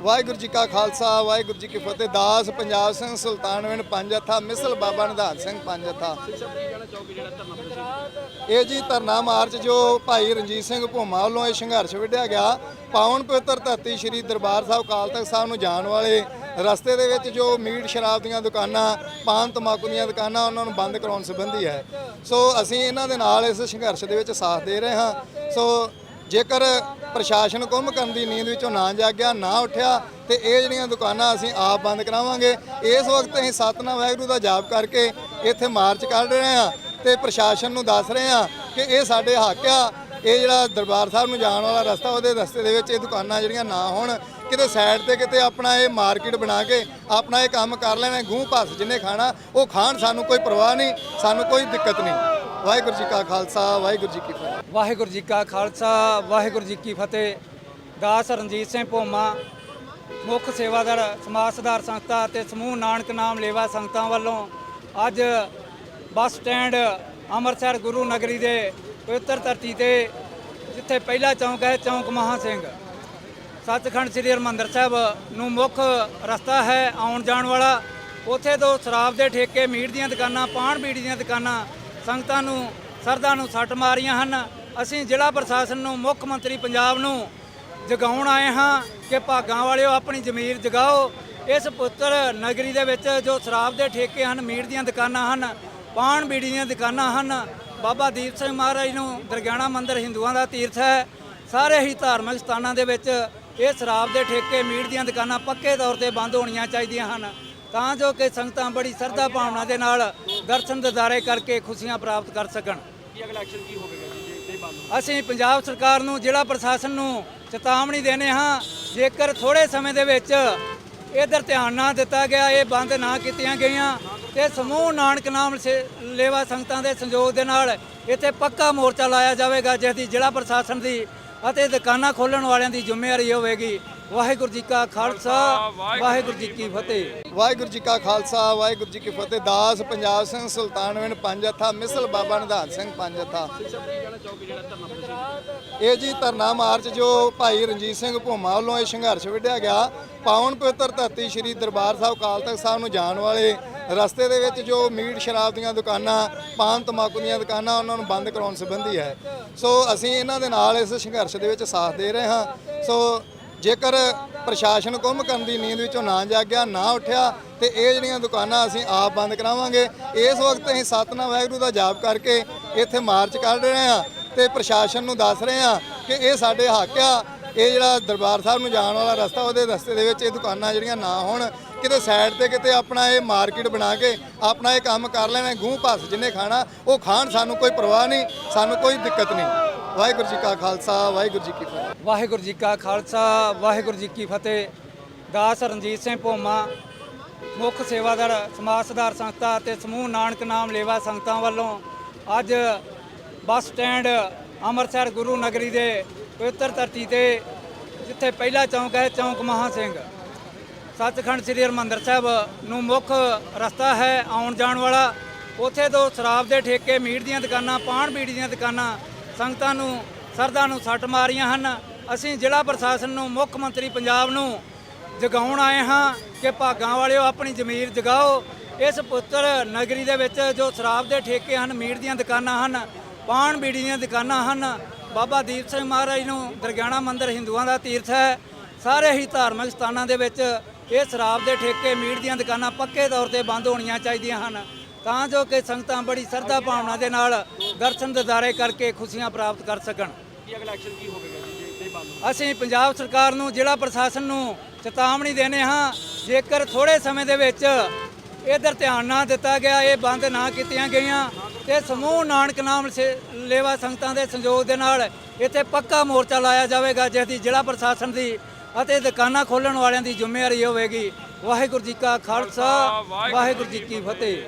ਵਾਹਿਗੁਰੂ ਜੀ ਕਾ ਖਾਲਸਾ, ਵਾਹਿਗੁਰੂ ਜੀ ਕੀ ਫਤਿਹ। ਦਾਸ ਪੰਜਾਬ ਸਿੰਘ ਸੁਲਤਾਨਵਿੰਦ ਪੰਜ ਹੱਥਾ ਮਿਸਲ ਬਾਬਾ ਨਿਧਾਨ ਸਿੰਘ ਪੰਜ ਹੱਥਾ ਇਹ ਜੀ ਧਰਨਾ ਮਾਰਚ ਜੋ ਭਾਈ ਰਣਜੀਤ ਸਿੰਘ ਭੋਮਾ ਵੱਲੋਂ ਇਹ ਸੰਘਰਸ਼ ਵਿੱਢਿਆ ਗਿਆ ਪਾਵਨ ਪਵਿੱਤਰ ਧਰਤੀ ਸ੍ਰੀ ਦਰਬਾਰ ਸਾਹਿਬ, ਅਕਾਲ ਤਖਤ ਸਾਹਿਬ ਨੂੰ ਜਾਣ ਵਾਲੇ ਰਸਤੇ ਦੇ ਵਿੱਚ ਜੋ ਮੀਟ ਸ਼ਰਾਬ ਦੀਆਂ ਦੁਕਾਨਾਂ, ਪਾਨ ਤਮਾਕੂ ਦੀਆਂ ਦੁਕਾਨਾਂ, ਉਹਨਾਂ ਨੂੰ ਬੰਦ ਕਰਾਉਣ ਸੰਬੰਧੀ ਹੈ। ਸੋ ਅਸੀਂ ਇਹਨਾਂ ਦੇ ਨਾਲ ਇਸ ਸੰਘਰਸ਼ ਦੇ ਵਿੱਚ ਸਾਥ ਦੇ ਰਹੇ ਹਾਂ। ਸੋ ਜੇਕਰ ਪ੍ਰਸ਼ਾਸਨ ਕੁੰਭ ਕਰਨ ਦੀ ਨੀਂਦ ਵਿੱਚੋਂ ਨਾ ਜਾਗਿਆ, ਨਾ ਉੱਠਿਆ ਤੇ ਇਹ ਜਿਹੜੀਆਂ ਦੁਕਾਨਾਂ ਅਸੀਂ ਆਪ ਬੰਦ ਕਰਾਵਾਂਗੇ। ਇਸ ਵਕਤ ਅਸੀਂ ਸਤਨਾਮ ਵਾਹਿਗੁਰੂ ਦਾ ਜਾਪ ਕਰਕੇ ਇੱਥੇ ਮਾਰਚ ਕੱਢ ਰਹੇ ਹਾਂ ਤੇ ਪ੍ਰਸ਼ਾਸਨ ਨੂੰ ਦੱਸ ਰਹੇ ਹਾਂ ਕਿ ਇਹ ਸਾਡੇ ਹੱਕ ਆ। ਇਹ ਜਿਹੜਾ ਦਰਬਾਰ ਸਾਹਿਬ ਨੂੰ ਜਾਣ ਵਾਲਾ ਰਸਤਾ ਉਹਦੇ ਰਸਤੇ ਦੇ ਵਿੱਚ ਇਹ ਦੁਕਾਨਾਂ ਜਿਹੜੀਆਂ ਨਾ ਹੋਣ, ਕਿਤੇ ਸਾਈਡ ਤੇ ਕਿਤੇ ਆਪਣਾ ਇਹ ਮਾਰਕੀਟ ਬਣਾ ਕੇ ਆਪਣਾ ਇਹ ਕੰਮ ਕਰ ਲੈਣਾ ਗੂੰ ਭੱਸ ਜਿੰਨੇ ਖਾਣਾ, ਉਹ ਖਾਣ ਸਾਨੂੰ ਕੋਈ ਪਰਵਾਹ ਨਹੀਂ, ਸਾਨੂੰ ਕੋਈ ਦਿੱਕਤ ਨਹੀਂ। ਵਾਹਿਗੁਰੂ ਜੀ ਕਾ ਖਾਲਸਾ, ਵਾਹਿਗੁਰੂ ਜੀ ਕੀ ਫਤਿਹ। ਵਾਹਿਗੁਰੂ ਜੀ ਕਾ ਖਾਲਸਾ, ਵਾਹਿਗੁਰੂ ਜੀ ਕੀ ਫਤਿਹ। ਦਾਸ ਰਣਜੀਤ ਸਿੰਘ ਭੋਮਾ, ਮੁੱਖ ਸੇਵਾਦਾਰ, ਸਮਾਜ ਸੁਧਾਰ ਸੰਸਥਾ ਅਤੇ ਸਮੂਹ ਨਾਨਕ ਨਾਮ ਲੇਵਾ ਸੰਗਤਾਂ ਵੱਲੋਂ ਅੱਜ ਬੱਸ ਸਟੈਂਡ ਅੰਮ੍ਰਿਤਸਰ ਗੁਰੂ ਨਗਰੀ ਦੇ ਪਵਿੱਤਰ ਧਰਤੀ ਤੇ, ਜਿੱਥੇ ਪਹਿਲਾ ਚੌਂਕ ਹੈ ਚੌਂਕ ਮਹਾ ਸਿੰਘ। ਸੱਚਖੰਡ ਸ੍ਰੀ ਹਰਿਮੰਦਰ ਸਾਹਿਬ ਨੂੰ ਮੁੱਖ ਰਸਤਾ ਹੈ ਆਉਣ ਜਾਣ ਵਾਲਾ। ਉੱਥੇ ਤੋਂ ਸ਼ਰਾਬ ਦੇ ਠੇਕੇ, ਮੀਟ ਦੀਆਂ ਦੁਕਾਨਾਂ ਪਾਣ ਬੀੜੀ ਦੀਆਂ ਦੁਕਾਨਾਂ ਸੰਗਤਾਂ ਨੂੰ ਸਰਦਾ ਨੂੰ ਸੱਟ ਮਾਰੀਆਂ ਹਨ। ਅਸੀਂ ਜ਼ਿਲ੍ਹਾ ਪ੍ਰਸ਼ਾਸਨ ਨੂੰ, ਮੁੱਖ ਮੰਤਰੀ ਪੰਜਾਬ ਨੂੰ ਜਗਾਉਣ ਆਏ ਹਾਂ ਕਿ ਭਾਗਾਂ ਵਾਲਿਓ ਆਪਣੀ ਜ਼ਮੀਰ ਜਗਾਓ। ਇਸ ਪੁੱਤਰ ਨਗਰੀ ਦੇ ਵਿੱਚ ਜੋ ਸ਼ਰਾਬ ਦੇ ਠੇਕੇ ਹਨ, ਮੀਟ ਦੀਆਂ ਦੁਕਾਨਾਂ ਹਨ ਪਾਣ ਬੀੜੀ ਦੀਆਂ ਦੁਕਾਨਾਂ ਹਨ, ਬਾਬਾ ਦੀਪ ਸਿੰਘ ਮਹਾਰਾਜ ਨੂੰ ਦਰਗਿਆਣਾ ਮੰਦਿਰ ਹਿੰਦੂਆਂ ਦਾ ਤੀਰਥ ਹੈ। ਸਾਰੇ ਹੀ ਧਾਰਮਿਕ ਸਥਾਨਾਂ ਦੇ ਵਿੱਚ ਇਹ ਸ਼ਰਾਬ ਦੇ ਠੇਕੇ, ਮੀਟ ਦੀਆਂ ਦੁਕਾਨਾਂ ਪੱਕੇ ਤੌਰ ਤੇ ਬੰਦ ਹੋਣੀਆਂ ਚਾਹੀਦੀਆਂ ਹਨ। ਤਾਂ ਜੋ ਕਿ ਸੰਗਤਾਂ ਬੜੀ ਸ਼ਰਧਾ ਭਾਵਨਾ ਦੇ ਨਾਲ ਦਰਸ਼ਨ ਦਿਦਾਰੇ ਕਰਕੇ ਖੁਸ਼ੀਆਂ ਪ੍ਰਾਪਤ ਕਰ ਸਕਣ। ਕੀ ਅਗਲਾ ਐਕਸ਼ਨ ਕੀ ਹੋਵੇਗਾ ਜੀ ਜੇ ਇਹ ਬੰਦ ਅਸੀਂ ਪੰਜਾਬ ਸਰਕਾਰ ਨੂੰ ਜ਼ਿਲ੍ਹਾ ਪ੍ਰਸ਼ਾਸਨ ਨੂੰ ਚੇਤਾਵਨੀ ਦੇਨੇ ਹਾਂ ਜੇਕਰ ਥੋੜੇ ਸਮੇਂ ਦੇ ਵਿੱਚ ਇਧਰ ਧਿਆਨ ਨਾ ਦਿੱਤਾ ਗਿਆ ਇਹ ਬੰਦ ਨਾ ਕੀਤੀਆਂ ਗਈਆਂ ਤੇ ਸਮੂਹ ਨਾਨਕ ਨਾਮ ਲੇਵਾ ਸੰਗਤਾਂ ਦੇ ਸੰਯੋਗ ਦੇ ਨਾਲ ਇੱਥੇ ਪੱਕਾ ਮੋਰਚਾ ਲਾਇਆ ਜਾਵੇਗਾ ਜਿਸ ਦੀ ਜ਼ਿਲ੍ਹਾ ਪ੍ਰਸ਼ਾਸਨ ਦੀ ਅਤੇ ਦੁਕਾਨਾਂ ਖੋਲਣ ਵਾਲਿਆਂ ਦੀ ਜ਼ਿੰਮੇਵਾਰੀ ਹੋਵੇਗੀ। ਵਾਹਿਗੁਰੂ ਜੀ ਕਾ ਖਾਲਸਾ ਵਾਹਿਗੁਰੂ ਜੀ ਕੀ ਫਤਿਹ। ਵਾਹਿਗੁਰੂ ਜੀ ਕਾ ਖਾਲਸਾ ਵਾਹਿਗੁਰੂ ਜੀ ਕੀ ਫਤਿਹ। ਦਾਸ ਪੰਜਾਬ ਸਿੰਘ ਸੁਲਤਾਨਵਿੰਦ ਪੰਜ ਹੱਥਾ ਮਿਸਲ ਬਾਬਾ ਨਿਧਾਨ ਸਿੰਘ ਪੰਜ ਹੱਥਾ ਇਹ ਜੀ ਧਰਨਾ ਮਾਰਚ ਜੋ ਭਾਈ ਰਣਜੀਤ ਸਿੰਘ ਭੋਮਾ ਵੱਲੋਂ ਇਹ ਸੰਘਰਸ਼ ਵਿੱਢਿਆ ਗਿਆ ਪਾਵਨ ਪਵਿੱਤਰ ਧਰਤੀ ਸ੍ਰੀ ਦਰਬਾਰ ਸਾਹਿਬ ਅਕਾਲ ਤਖਤ ਸਾਹਿਬ ਨੂੰ ਜਾਣ ਵਾਲੇ ਰਸਤੇ ਦੇ ਵਿੱਚ ਜੋ ਮੀਟ ਸ਼ਰਾਬ ਦੀਆਂ ਦੁਕਾਨਾਂ ਪਾਨ ਤਮਾਕੂ ਦੀਆਂ ਦੁਕਾਨਾਂ ਉਹਨਾਂ ਨੂੰ ਬੰਦ ਕਰਾਉਣ ਸੰਬੰਧੀ ਹੈ। ਸੋ ਅਸੀਂ ਇਹਨਾਂ ਦੇ ਨਾਲ ਇਸ ਸੰਘਰਸ਼ ਦੇ ਵਿੱਚ ਸਾਥ ਦੇ ਰਹੇ ਹਾਂ। ਸੋ ਜੇਕਰ ਪ੍ਰਸ਼ਾਸਨ ਕੁੰਭ ਕਰਨ ਦੀ ਨੀਂਦ ਵਿੱਚੋਂ ਨਾ ਜਾਗਿਆ, ਨਾ ਉੱਠਿਆ, ਤੇ ਇਹ ਜਿਹੜੀਆਂ ਦੁਕਾਨਾਂ ਅਸੀਂ ਆਪ ਬੰਦ ਕਰਾਵਾਂਗੇ, ਇਸ ਵਕਤ ਅਸੀਂ ਸਤਨਾਮ ਵਾਹਿਗੁਰੂ ਦਾ ਜਾਪ ਕਰਕੇ ਇੱਥੇ ਮਾਰਚ ਕੱਢ ਰਹੇ ਹਾਂ ਤੇ ਪ੍ਰਸ਼ਾਸਨ ਨੂੰ ਦੱਸ ਰਹੇ ਹਾਂ ਕਿ ਇਹ ਸਾਡੇ ਹੱਕ ਆ। ਇਹ ਜਿਹੜਾ ਦਰਬਾਰ ਸਾਹਿਬ ਨੂੰ ਜਾਣ ਵਾਲਾ ਰਸਤਾ, ਉਹਦੇ ਰਸਤੇ ਦੇ ਵਿੱਚ ਇਹ ਦੁਕਾਨਾਂ ਜਿਹੜੀਆਂ ਨਾ ਹੋਣ, ਕਿਤੇ ਸਾਈਡ ਤੇ ਕਿਤੇ ਆਪਣਾ ਇਹ ਮਾਰਕੀਟ ਬਣਾ ਕੇ ਆਪਣਾ ਇਹ ਕੰਮ ਕਰ ਲੈਣਾ ਗੂੰ ਭੱਸ ਜਿੰਨੇ ਖਾਣਾ, ਉਹ ਖਾਣ ਸਾਨੂੰ ਕੋਈ ਪਰਵਾਹ ਨਹੀਂ, ਸਾਨੂੰ ਕੋਈ ਦਿੱਕਤ ਨਹੀਂ। ਵਾਹਿਗੁਰੂ ਜੀ ਕਾ ਖਾਲਸਾ, ਵਾਹਿਗੁਰੂ ਜੀ ਕੀ ਫਤਿਹ। ਵਾਹਿਗੁਰੂ ਜੀ ਕਾ ਖਾਲਸਾ, ਵਾਹਿਗੁਰੂ ਜੀ ਕੀ ਫਤਿਹ। ਦਾਸ ਰਣਜੀਤ ਸਿੰਘ ਭੋਮਾ, ਮੁੱਖ ਸੇਵਾਦਾਰ, ਸਮਾਜ ਸੁਧਾਰ ਸੰਸਥਾ ਅਤੇ ਸਮੂਹ ਨਾਨਕ ਨਾਮ ਲੇਵਾ ਸੰਗਤਾਂ ਵੱਲੋਂ ਅੱਜ ਬੱਸ ਸਟੈਂਡ ਅੰਮ੍ਰਿਤਸਰ ਗੁਰੂ ਨਗਰੀ ਦੇ ਪਵਿੱਤਰ ਧਰਤੀ ਤੇ, ਜਿੱਥੇ ਪਹਿਲਾ ਚੌਂਕ ਹੈ ਚੌਂਕ ਮਹਾ ਸਿੰਘ। ਸੱਚਖੰਡ ਸ੍ਰੀ ਹਰਿਮੰਦਰ ਸਾਹਿਬ ਨੂੰ ਮੁੱਖ ਰਸਤਾ ਹੈ ਆਉਣ ਜਾਣ ਵਾਲਾ। ਉੱਥੇ ਤੋਂ ਸ਼ਰਾਬ ਦੇ ਠੇਕੇ, ਮੀਟ ਦੀਆਂ ਦੁਕਾਨਾਂ ਪਾਣ ਬੀੜੀ ਦੀਆਂ ਦੁਕਾਨਾਂ ਸੰਗਤਾਂ ਨੂੰ ਸਰਦਾ ਨੂੰ ਸੱਟ ਮਾਰੀਆਂ ਹਨ। ਅਸੀਂ ਜ਼ਿਲ੍ਹਾ ਪ੍ਰਸ਼ਾਸਨ ਨੂੰ, ਮੁੱਖ ਮੰਤਰੀ ਪੰਜਾਬ ਨੂੰ ਜਗਾਉਣ ਆਏ ਹਾਂ ਕਿ ਭਾਗਾਂ ਵਾਲਿਓ ਆਪਣੀ ਜ਼ਮੀਰ ਜਗਾਓ। ਇਸ ਪੁੱਤਰ ਨਗਰੀ ਦੇ ਵਿੱਚ ਜੋ ਸ਼ਰਾਬ ਦੇ ਠੇਕੇ ਹਨ, ਮੀਟ ਦੀਆਂ ਦੁਕਾਨਾਂ ਹਨ ਪਾਣ ਬੀੜੀ ਦੀਆਂ ਦੁਕਾਨਾਂ ਹਨ, ਬਾਬਾ ਦੀਪ ਸਿੰਘ ਮਹਾਰਾਜ ਨੂੰ ਦਰਗਿਆਣਾ ਮੰਦਿਰ ਹਿੰਦੂਆਂ ਦਾ ਤੀਰਥ ਹੈ। ਸਾਰੇ ਹੀ ਧਾਰਮਿਕ ਸਥਾਨਾਂ ਦੇ ਵਿੱਚ ਇਹ ਸ਼ਰਾਬ ਦੇ ਠੇਕੇ, ਮੀਟ ਦੀਆਂ ਦੁਕਾਨਾਂ ਪੱਕੇ ਤੌਰ ਤੇ ਬੰਦ ਹੋਣੀਆਂ ਚਾਹੀਦੀਆਂ ਹਨ। ਤਾਂ ਜੋ ਕਿ ਸੰਗਤਾਂ ਬੜੀ ਸ਼ਰਧਾ ਭਾਵਨਾ ਦੇ ਨਾਲ ਦਰਸ਼ਨ ਦਿਦਾਰੇ ਕਰਕੇ ਖੁਸ਼ੀਆਂ ਪ੍ਰਾਪਤ ਕਰ ਸਕਣ। ਕੀ ਅਗਲਾ ਐਕਸ਼ਨ ਕੀ ਹੋਵੇਗਾ ਜੀ? ਜੇ ਇਹ ਬੰਦ ਅਸੀਂ ਪੰਜਾਬ ਸਰਕਾਰ ਨੂੰ ਜ਼ਿਲ੍ਹਾ ਪ੍ਰਸ਼ਾਸਨ ਨੂੰ ਚੇਤਾਵਨੀ ਦੇਨੇ ਹਾਂ ਜੇਕਰ ਥੋੜੇ ਸਮੇਂ ਦੇ ਵਿੱਚ ਇਧਰ ਧਿਆਨ ਨਾ ਦਿੱਤਾ ਗਿਆ ਇਹ ਬੰਦ ਨਾ ਕੀਤੀਆਂ ਗਈਆਂ ਤੇ ਸਮੂਹ ਨਾਨਕ ਨਾਮ ਲੇਵਾ ਸੰਗਤਾਂ ਦੇ ਸੰਯੋਗ ਦੇ ਨਾਲ ਇੱਥੇ ਪੱਕਾ ਮੋਰਚਾ ਲਾਇਆ ਜਾਵੇਗਾ ਜਿਸ ਦੀ ਜ਼ਿਲ੍ਹਾ ਪ੍ਰਸ਼ਾਸਨ ਦੀ ਅਤੇ ਦੁਕਾਨਾਂ ਖੋਲਣ ਵਾਲਿਆਂ ਦੀ ਜ਼ਿੰਮੇਵਾਰੀ ਹੋਵੇਗੀ। ਵਾਹਿਗੁਰੂ ਜੀ ਕਾ ਖਾਲਸਾ ਵਾਹਿਗੁਰੂ ਜੀ ਕੀ ਫਤਿਹ।